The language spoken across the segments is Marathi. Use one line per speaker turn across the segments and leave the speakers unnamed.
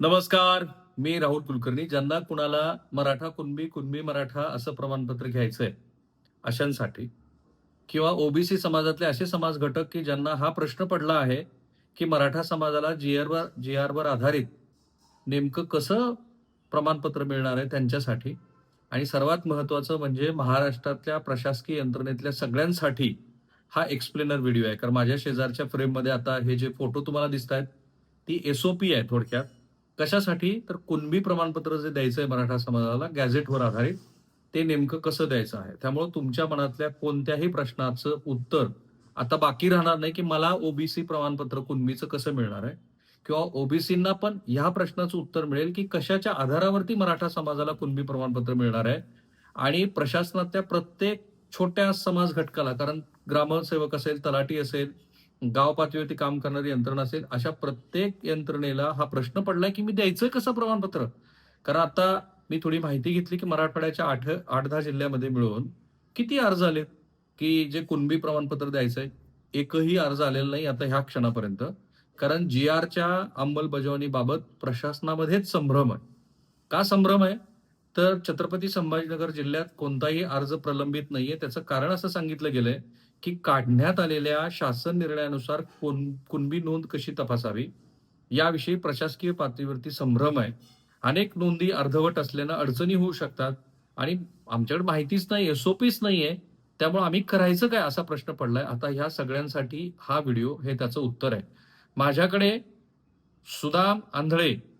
नमस्कार मी राहुल कुलकर्णी ज्यांना कुणाला मराठा कुणबी कुणबी मराठा असं प्रमाणपत्र घ्यायचंय अशांसाठी. किंवा ओबीसी समाजातले असे समाज घटक की ज्यांना हा प्रश्न पडला आहे की मराठा समाजाला जी आरवर जी आरवर आधारित नेमकं कसं प्रमाणपत्र मिळणार आहे त्यांच्यासाठी? आणि सर्वात महत्वाचं म्हणजे महाराष्ट्रातल्या प्रशासकीय यंत्रणेतल्या सगळ्यांसाठी हा एक्सप्लेनर व्हिडिओ आहे. कारण माझ्या शेजारच्या फ्रेममध्ये आता हे जे फोटो तुम्हाला दिसत आहेत ती एसओपी आहे थोडक्यात. कशासाठी? तर कुणबी प्रमाणपत्र जे द्यायचं आहे मराठा समाजाला गॅझेटवर आधारित ते नेमकं कसं द्यायचं आहे? त्यामुळे तुमच्या मनातल्या कोणत्याही प्रश्नाचं उत्तर आता बाकी राहणार नाही की मला ओबीसी प्रमाणपत्र कुणबीचं कसं मिळणार आहे? किंवा ओबीसींना पण ह्या प्रश्नाचं उत्तर मिळेल की कशाच्या आधारावरती मराठा समाजाला कुणबी प्रमाणपत्र मिळणार आहे? आणि प्रशासनातल्या प्रत्येक छोट्या समाज घटकाला कारण ग्रामसेवक असेल तलाठी असेल गाव पातळीवरती काम करणारी यंत्रणा असेल अशा प्रत्येक यंत्रणेला हा प्रश्न पडलाय की मी द्यायचं कसं प्रमाणपत्र? कारण आता मी थोडी माहिती घेतली की मराठवाड्याच्या आठ आठ दहा जिल्ह्यामध्ये मिळून किती अर्ज आले की जे कुणबी प्रमाणपत्र द्यायचंय एकही अर्ज आलेला नाही आता ह्या क्षणापर्यंत. कारण जी आरच्या अंमलबजावणीबाबत प्रशासनामध्येच संभ्रम आहे. का संभ्रम आहे? तर छत्रपती संभाजीनगर जिल्ह्यात कोणताही अर्ज प्रलंबित नाहीये. त्याचं कारण असं सांगितलं गेलंय की काढण्यात आलेल्या शासन निर्णयानुसार कोण कुणबी नोंद कशी तपासावी? याविषयी प्रशासकीय पातळीवरती संभ्रम आहे. अनेक नोंदी अर्धवट असल्यानं अडचणी होऊ शकतात. आणि आमच्याकडे माहितीच नाही एसओपीच नाहीये. त्यामुळे आम्ही करायचं काय असा प्रश्न पडलाय. आता ह्या सगळ्यांसाठी हा व्हिडिओ हे त्याचं उत्तर आहे. माझ्याकडे सुदाम आंधळे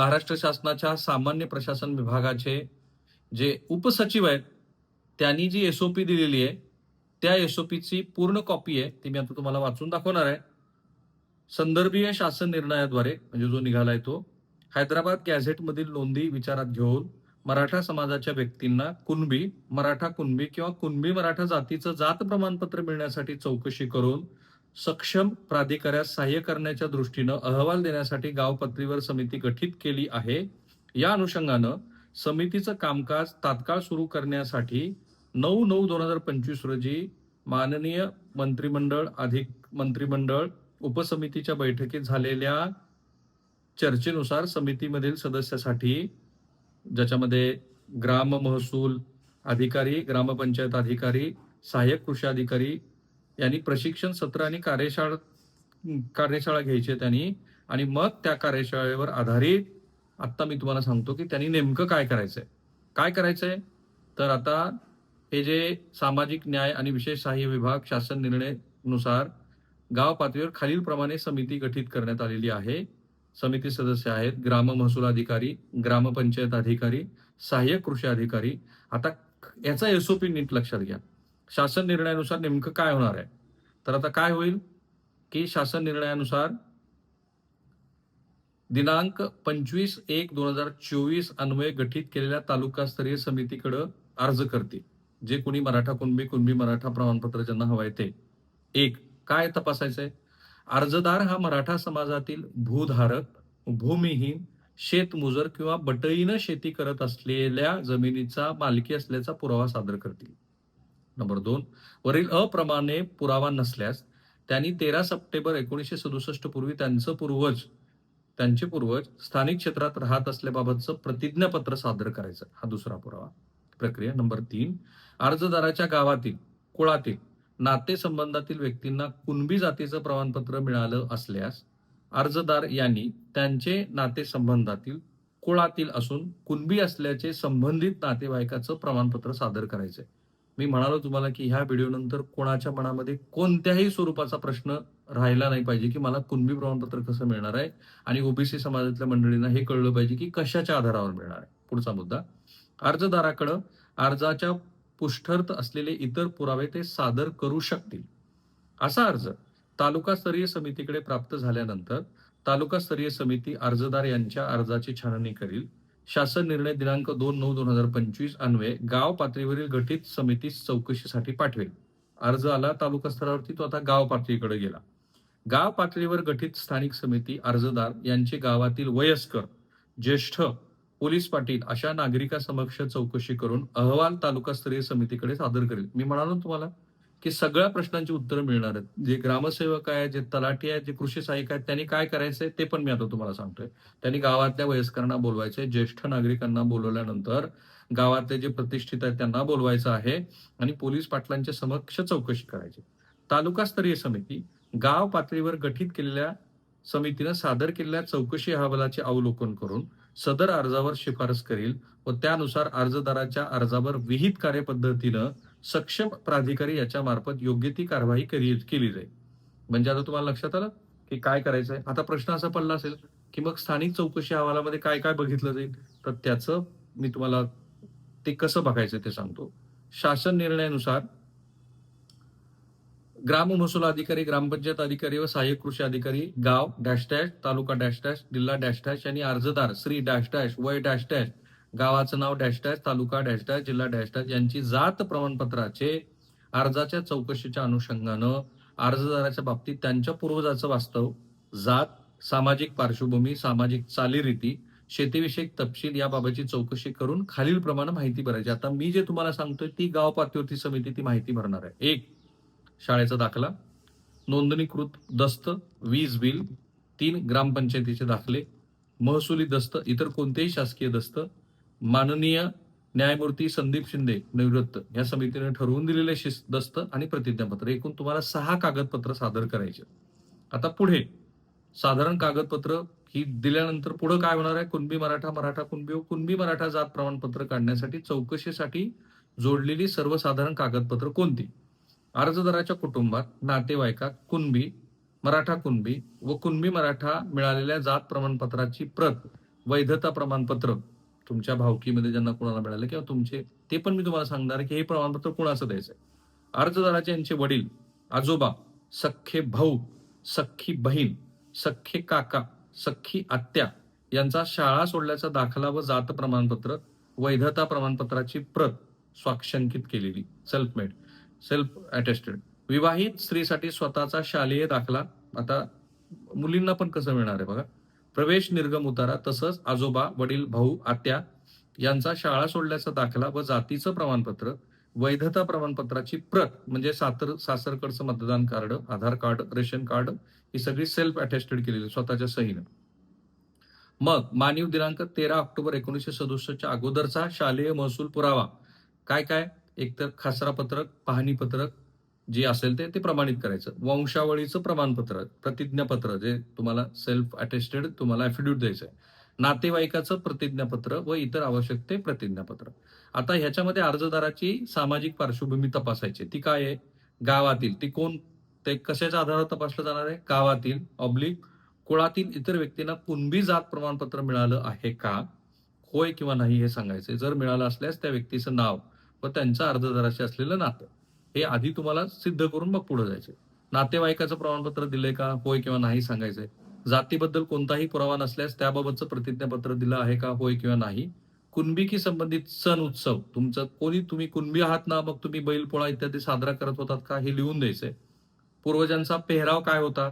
महाराष्ट्र शासनाच्या सामान्य प्रशासन विभागाचे जे उपसचिव आहेत त्यांनी जी एस ओ पी दिलेली आहे त्या एस ओ पीची पूर्ण कॉपी आहे ती मी आता तुम्हाला वाचून दाखवणार आहे. संदर्भीय शासन निर्णयाद्वारे म्हणजे जो निघालाय तो हैदराबाद गॅझेटमधील नोंदी विचारात घेऊन मराठा समाजाच्या व्यक्तींना कुणबी मराठा कुणबी किंवा कुणबी मराठा जातीचं जात प्रमाणपत्र मिळण्यासाठी चौकशी करून सक्षम प्राधिकाऱ्यास सहाय्य करण्याच्या दृष्टीनं अहवाल देण्यासाठी गाव पातळीवर समिती गठीत केली आहे. या अनुषंगानं समितीचं कामकाज तात्काळ सुरू करण्यासाठी नऊ नऊ दोन हजार पंचवीस रोजी माननीय मंत्रिमंडळ अधिक मंत्रिमंडळ उपसमितीच्या बैठकीत झालेल्या चर्चेनुसार समितीमधील सदस्यासाठी ज्याच्यामध्ये ग्राम महसूल अधिकारी ग्रामपंचायत अधिकारी सहाय्यक कृषी अधिकारी यांनी प्रशिक्षण सत्र आणि कार्यशाळा कार्यशाळा घ्यायची आहे त्यांनी. आणि मग त्या कार्यशाळेवर आधारित आत्ता मी तुम्हाला सांगतो की त्यांनी नेमकं काय करायचंय. काय करायचंय? तर आता हे जे सामाजिक न्याय आणि विशेष सहाय्य विभाग शासन निर्णयनुसार गाव पातळीवर खालीलप्रमाणे समिती गठीत करण्यात आलेली आहे. समिती सदस्य आहेत. ग्राम महसूल अधिकारी ग्रामपंचायत अधिकारी सहाय्यक कृषी अधिकारी. आता याचा एसओपी नीट लक्षात घ्या. शासन निर्णयानुसार नेमकं काय होणार आहे? तर आता काय होईल की शासन निर्णयानुसार दिनांक पंचवीस एक दोन हजार चोवीस अन्वये गठीत केलेल्या तालुकास्तरीय समितीकडे अर्ज करतील. जे कोणी मराठा कुणबी कुणबी मराठा प्रमाणपत्र ज्यांना हवाय ते. एक काय तपासायचंय? अर्जदार हा मराठा समाजातील भूधारक भूमिहीन शेतमुजर किंवा बटईनं शेती करत असलेल्या जमिनीचा मालकी असल्याचा पुरावा सादर करतील. नंबर दोन. वरील अप्रमाणे पुरावा नसल्यास त्यांनी तेरा सप्टेंबर एकोणीसशे सदुसष्ट पूर्वी त्यांचं पूर्वज त्यांचे पूर्वज स्थानिक क्षेत्रात राहत असल्याबाबतचं प्रतिज्ञापत्र सादर करायचं. हा दुसरा पुरावा. प्रक्रिया नंबर तीन. अर्जदाराच्या गावातील कुळातील नातेसंबंधातील व्यक्तींना कुणबी जातीचं प्रमाणपत्र मिळालं असल्यास अर्जदार यांनी त्यांचे नातेसंबंधातील कुळातील असून कुणबी असल्याचे संबंधित नातेवाईकाचं प्रमाणपत्र सादर करायचंय. मी म्हणालो तुम्हाला की ह्या व्हिडिओ नंतर कोणाच्या मनामध्ये कोणत्याही स्वरूपाचा प्रश्न राहिला नाही पाहिजे की मला कुणबी प्रमाणपत्र कसं मिळणार आहे? आणि ओबीसी समाजातल्या मंडळींना हे कळलं पाहिजे की कशाच्या आधारावर मिळणार आहे? पुढचा मुद्दा. अर्जदाराकडं अर्जाच्या पुष्ठर्थ असलेले इतर पुरावे ते सादर करू शकतील. असा अर्ज तालुकास्तरीय समितीकडे प्राप्त झाल्यानंतर तालुकास्तरीय समिती अर्जदार यांच्या अर्जाची छाननी करील. शासन निर्णय दिनांक दोन नऊ दोन हजार पंचवीस अन्वये गाव पातळीवरील गठीत समिती चौकशीसाठी पाठवेल. अर्ज आला तालुका स्तरावरती तो आता गाव पातळीकडे गेला. गाव पातळीवर गठीत स्थानिक समिती अर्जदार यांचे गावातील वयस्कर ज्येष्ठ पोलीस पाटील अशा नागरिकासमक्ष चौकशी करून अहवाल तालुकास्तरीय समितीकडे सादर करेल. मी म्हणालो तुम्हाला की सगळ्या प्रश्नांची उत्तरं मिळणार आहेत. जे ग्रामसेवक आहे जे तलाठी आहेत जे कृषी सहाय्यक आहेत त्यांनी काय करायचंय ते पण मी आता तुम्हाला सांगतोय. त्यांनी गावातल्या वयस्करांना बोलवायचंय ज्येष्ठ नागरिकांना बोलवल्यानंतर गावातले जे प्रतिष्ठित आहेत त्यांना बोलवायचं आहे आणि पोलीस पाटलांच्या समक्ष चौकशी करायची. तालुकास्तरीय समिती गाव पातळीवर गठीत केलेल्या समितीनं सादर केलेल्या चौकशी अहवालाचे अवलोकन करून सदर अर्जावर शिफारस करील व त्यानुसार अर्जदाराच्या अर्जावर विहित कार्यपद्धतीनं सक्षम प्राधिकारी याच्या मार्फत योग्य ती कारवाई केली जाईल. म्हणजे आता तुम्हाला लक्षात आलं? की काय करायचंय? आता प्रश्न असा पडला असेल की मग स्थानिक चौकशी अहवालामध्ये काय काय बघितलं जाईल? तर त्याचं मी तुम्हाला ते कसं बघायचं ते सांगतो. शासन निर्णयानुसार ग्राम महसूल अधिकारी ग्रामपंचायत अधिकारी व सहाय्यक कृषी अधिकारी गाव dash dash taluka dash dash जिल्हा डॅश डॅश आणि अर्जदार श्री डॅश डॅश वय डॅश डॅश गावाचं नाव dash dash taluka dash dash जिल्हा डॅश डॅश यांची जात प्रमाणपत्राचे अर्जाच्या चौकशीच्या अनुषंगानं अर्जदाराच्या बाबतीत त्यांच्या पूर्वजाचं वास्तव जात सामाजिक पार्श्वभूमी सामाजिक चालीरीती शेतीविषयक तपशील याबाबतची चौकशी करून खालील प्रमाणे माहिती भरायची. आता मी जे तुम्हाला सांगतोय ती गाव पातळीवरती समिती ती माहिती भरणार आहे. एक शाळेचा दाखला नोंदणीकृत दस्त वीज बिल तीन ग्रामपंचायतीचे दाखले महसुली दस्त इतर कोणतेही शासकीय दस्त माननीय न्यायमूर्ती संदीप शिंदे निवृत्त या समितीने ठरवून दिलेले शिस्तदस्त दस्त आणि प्रतिज्ञापत्र. एकूण तुम्हाला सहा कागदपत्र सादर करायचे. आता पुढे साधारण कागदपत्र ही दिल्यानंतर पुढे काय होणार आहे? कुणबी मराठा मराठा कुणबी व कुणबी मराठा जात प्रमाणपत्र काढण्यासाठी चौकशीसाठी जोडलेली सर्वसाधारण कागदपत्र कोणती? अर्जदाराच्या कुटुंबात नातेवाईकात कुणबी मराठा कुणबी व कुणबी मराठा मिळालेल्या जात प्रमाणपत्राची प्रत वैधता प्रमाणपत्र. तुमच्या भावकीमध्ये ज्यांना कोणाला मिळालं किंवा तुमचे ते पण मी तुम्हाला सांगणार की हे प्रमाणपत्र कोणाचं आहे अर्जदाराचे यांचे वडील आजोबा सख्खे भाऊ सख्खी बहीण सख्खे काका सख्खी आत्या यांचा शाळा सोडल्याचा दाखला व जात प्रमाणपत्र वैधता प्रमाणपत्राची प्रत स्वाक्षंकित केलेली. सेल्फ मेड सेल्फ अटेस्टेड विवाहित स्त्रीसाठी स्वतःचा शालेय दाखला. आता मुलींना पण कसं मिळणार आहे बघा? प्रवेश निर्गम उतारा तसंच आजोबा वडील भाऊ आत्या यांचा शाळा सोडल्याचा दाखला व जातीचं प्रमाणपत्र वैधता प्रमाणपत्राची प्रत म्हणजे सातर सासरकडचं मतदान card Aadhaar card ration card ही सगळी सेल्फ अटेस्टेड केलेली स्वतःच्या सहीनं. मग मानव दिनांक तेरा ऑक्टोबर एकोणीसशे सदुसष्टच्या अगोदरचा शालेय महसूल पुरावा. काय काय एकतर खासरा पत्रक पाहणी पत्रक जे असेल ते ते प्रमाणित करायचं. वंशावळीचं प्रमाणपत्र प्रतिज्ञापत्र जे तुम्हाला सेल्फ अटेस्टेड तुम्हाला ऍफिड्यूट द्यायचं आहे. नातेवाईकाचं प्रतिज्ञापत्र व इतर आवश्यक ते प्रतिज्ञापत्र. आता ह्याच्यामध्ये अर्जदाराची सामाजिक पार्श्वभूमी तपासायची. ती काय आहे? गावातील. ती कोण? ते कशाच्या आधारावर तपासलं जाणार आहे? गावातील. ऑब्लिक कुळातील इतर व्यक्तींना कुणबी जात प्रमाणपत्र मिळालं आहे का? होय किंवा नाही हे सांगायचे जर मिळालं असल्यास त्या व्यक्तीचं नाव व त्यांच्या अर्जदाराशी असलेलं नातं. हे आधी तुम्हाला सिद्ध करून मग पुढे जायचे नातेवाईकाचं प्रमाणपत्र दिले का होय किंवा नाही सांगायचंय. जातीबद्दल कोणताही पुरावा नसल्यास त्याबाबतचं प्रतिज्ञापत्र दिलं आहे का होय किंवा नाही. कुणबीकी संबंधित सण उत्सव तुमचं कोणी तुम्ही कुणबी आहात ना मग तुम्ही बैलपोळा इत्यादी साजरा करत होतात का हे लिहून द्यायचंय. पूर्वजांचा पेहराव काय होता?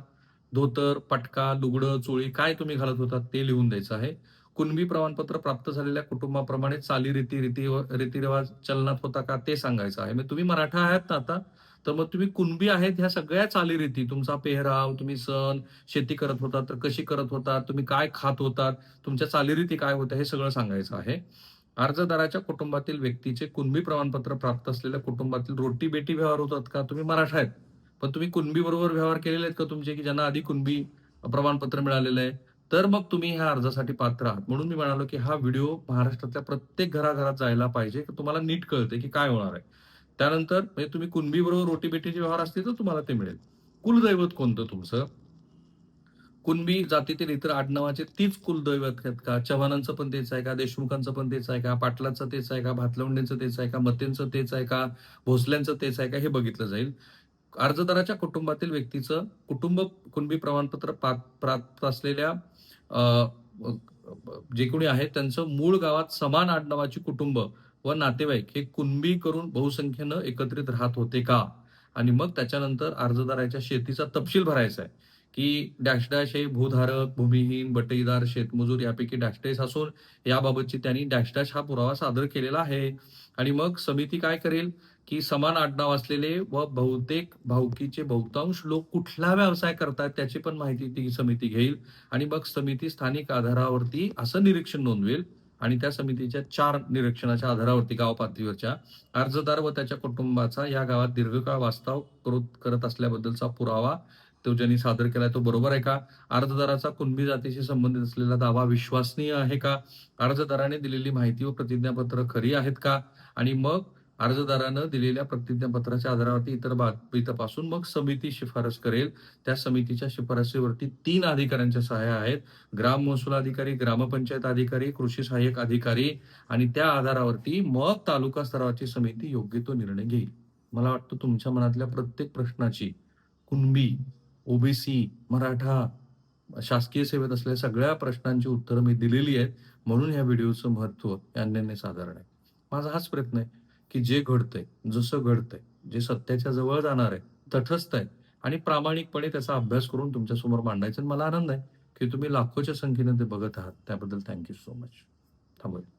धोतर पटका लुगडं चोळी काय तुम्ही घालत होतात ते लिहून द्यायचं आहे. कुणबी प्रमाणपत्र प्राप्त झालेल्या कुटुंबाप्रमाणे चालीरीती रीती रीतिरिवाज चलनात होता का ते सांगायचं आहे. मग तुम्ही मराठा आहात ना आता तर मग तुम्ही कुणबी आहेत ह्या सगळ्या चालीरीती तुमचा पेहराव तुम्ही सण शेती करत होता तर कशी करत होता तुम्ही काय खात होतात तुमच्या चालीरीती काय होत्या हे सगळं सांगायचं आहे. अर्जदाराच्या कुटुंबातील व्यक्तीचे कुणबी प्रमाणपत्र प्राप्त असलेल्या कुटुंबातील रोटी बेटी व्यवहार होतात का? तुम्ही मराठा आहेत. पण तुम्ही कुणबी बरोबर व्यवहार केलेले आहेत का तुमचे की ज्यांना आधी कुणबी प्रमाणपत्र मिळालेलं आहे? तर मग तुम्ही ह्या अर्जासाठी पात्र आहात. म्हणून मी म्हणालो की हा व्हिडिओ महाराष्ट्रातल्या प्रत्येक घराघरात जायला पाहिजे. की तुम्हाला नीट कळते की काय होणार आहे. त्यानंतर म्हणजे तुम्ही कुणबी बरोबर रोटी व्यवहार असतील तर तुम्हाला ते मिळेल. कुलदैवत कोणतं तुमचं? कुणबी जातीतील इतर आडनावाचे तीच कुलदैवत आहेत का? चव्हाणांचं पण तेच आहे का? देशमुखांचं पण तेच आहे का? पाटलांचं तेच आहे का? भातलवंडेंचं तेच आहे का? मतेंचं तेच आहे का? भोसल्यांचं तेच आहे का? हे बघितलं जाईल. अर्जदाराच्या कुटुंबातील व्यक्तीचं कुटुंब कुणबी प्रमाणपत्र प्राप्त असलेल्या जे कोणी आहेत त्यांचं मूळ गावात समान आडनावाची कुटुंब व नातेवाईक हे कुणबी करून बहुसंख्येनं एकत्रित राहत होते का? आणि मग त्याच्यानंतर अर्जदाराच्या शेतीचा तपशील भरायचा आहे. की डॅश डॅश हे भूधारक भूमिहीन बटईदार शेतमजूर यापैकी डॅश डॅश असून याबाबतची त्यांनी डॅश डॅश हा पुरावा सादर केलेला आहे. आणि मग समिती काय करेल? की समान आडनाव असलेले व बहुतेक भाऊकीचे बहुतांश लोक कुठला व्यवसाय करतात त्याची पण माहिती ती समिती घेईल. आणि मग समिती स्थानिक आधारावरती असं निरीक्षण नोंदवेल आणि त्या समितीच्या चार निरीक्षणाच्या आधारावरती गाव पातळीवरच्या अर्जदार व त्याच्या कुटुंबाचा या गावात दीर्घकाळ वास्तव करत करत असल्याबद्दलचा पुरावा तो ज्यांनी सादर केलाय तो बरोबर आहे का? अर्जदाराचा कुणबी जातीशी संबंधित असलेला दावा विश्वसनीय आहे का? अर्जदाराने दिलेली माहिती व प्रतिज्ञापत्र खरी आहेत का? आणि मग अर्जदारानं दिलेल्या प्रतिज्ञापत्राच्या आधारावरती इतर बाबी तपासून मग समिती शिफारस करेल. त्या समितीच्या शिफारसीवरती तीन अधिकाऱ्यांच्या सहाय्या आहेत. ग्राम महसूल अधिकारी ग्रामपंचायत अधिकारी कृषी सहाय्यक अधिकारी आणि त्या आधारावरती मग तालुका स्तरावरची समिती योग्य तो निर्णय घेईल. मला वाटतं तुमच्या मनातल्या प्रत्येक प्रश्नाची कुणबी ओबीसी मराठा शासकीय सेवेत असलेल्या सगळ्या प्रश्नांची उत्तरं मी दिलेली आहेत. म्हणून या व्हिडिओचं महत्त्व अन्यान्य साधारण आहे. माझा हाच प्रयत्न आहे. की जे घडतंय जसं घडतंय जे सत्याच्या जवळ जाणार आहे तटस्थ आहे आणि प्रामाणिकपणे त्याचा अभ्यास करून तुमच्यासमोर मांडायचं. आणि मला आनंद आहे की तुम्ही लाखोच्या संख्येने ते बघत आहात. त्याबद्दल थँक्यू सो मच थांबूया.